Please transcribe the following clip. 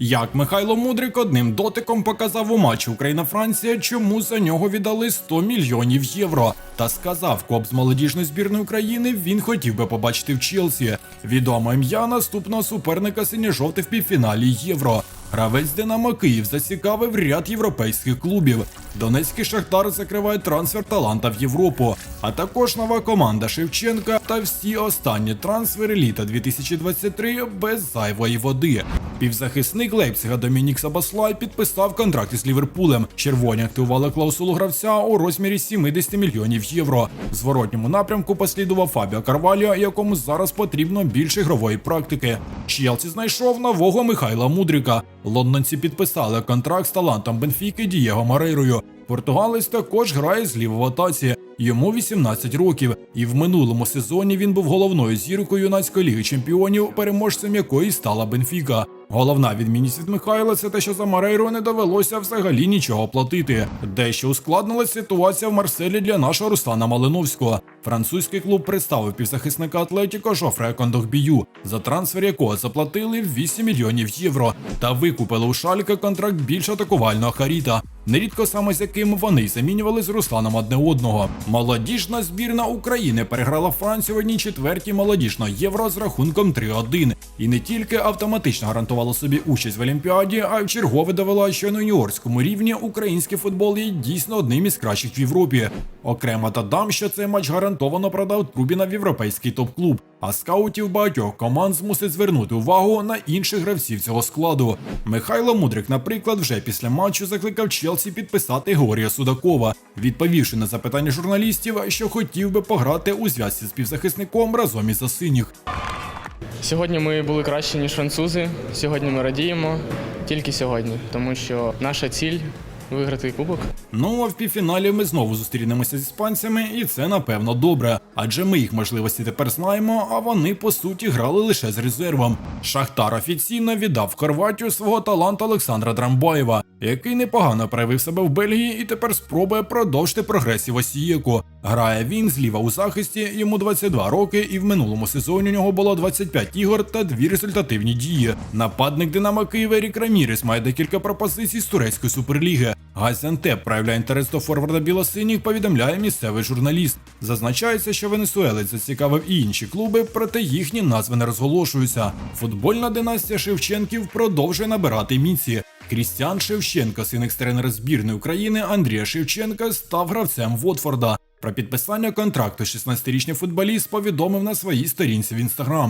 Як Михайло Мудрик одним дотиком показав у матчі Україна-Франція, чому за нього віддали 100 мільйонів євро, та сказав, коп з молодіжної збірної України він хотів би побачити в Челсі. Відоме ім'я наступного суперника синьо-жовтих півфіналі Євро. Гравець Динамо Київ зацікавив ряд європейських клубів. Донецький Шахтар закриває трансфер таланта в Європу, а також нова команда Шевченка та всі останні трансфери літа 2023 без зайвої води. Півзахисник Лейпцига Домінік Сабаслай підписав контракт із Ліверпулем. Червоні активували клаусулу гравця у розмірі 70 мільйонів євро. В зворотньому напрямку послідував Фабіо Карваліо, якому зараз потрібно більше ігрової практики. Челсі знайшов нового Михайла Мудрика. Лондонці підписали контракт з талантом Бенфіки Дієго Марейрою. Португалець також грає зліва в атаці. Йому 18 років, і в минулому сезоні він був головною зіркою юнацької ліги чемпіонів, переможцем якої стала Бенфіка. Головна відмінність від Михайла це те, що за Марейро не довелося взагалі нічого платити. Дещо ускладнилася ситуація в Марселі для нашого Руслана Малиновського. Французький клуб представив півзахисника Атлетіко Жофрея Кондохбію, за трансфер якого заплатили 8 мільйонів євро, та викупили у Шалька контракт більш атакувального Харіта. Нерідко саме з яким вони й замінювали з Русланом одне одного. Молодіжна збірна України переграла Францію в одній четвертій молодіжно євро з рахунком 3-1. І не тільки автоматично гарантувала собі участь в Олімпіаді, а й вчергове довела, що на юніорському рівні український футбол є дійсно одним із кращих в Європі. Окремо додам, що цей матч гарантовано продав Трубіна в європейський топ-клуб. А скаутів багатьох команд змусить звернути увагу на інших гравців цього складу. Михайло Мудрик, наприклад, вже після матчу закликав Челсі підписати Георгія Судакова, відповівши на запитання журналістів, що хотів би пограти у зв'язці з півзахисником разом із синіх. Сьогодні ми були кращі, ніж французи. Сьогодні ми радіємо тільки сьогодні, тому що наша ціль виграти кубок. Ну а в півфіналі ми знову зустрінемося з іспанцями, і це напевно добре. Адже ми їх можливості тепер знаємо, а вони по суті грали лише з резервом. Шахтар офіційно віддав в Хорватію свого таланта Олександра Драмбаєва, який непогано проявив себе в Бельгії і тепер спробує продовжити прогресів Осієку. Грає він зліва у захисті, йому 22 роки, і в минулому сезоні у нього було 25 ігор та дві результативні дії. Нападник Динамо Києва Ерік Рамірес має декілька пропозицій з турецької суперліги. Газіантеп проявляє інтерес до форварда білосиніх, повідомляє місцевий журналіст. Зазначається, що Венесуелець зацікавив і інші клуби, проте їхні назви не розголошуються. Футбольна династія Шевченків продовжує набирати міці. Крістіан Шевченко, син екстренера збірної України Андрія Шевченка, став гравцем Вотфорда. Про підписання контракту 16-річний футболіст повідомив на своїй сторінці в інстаграм.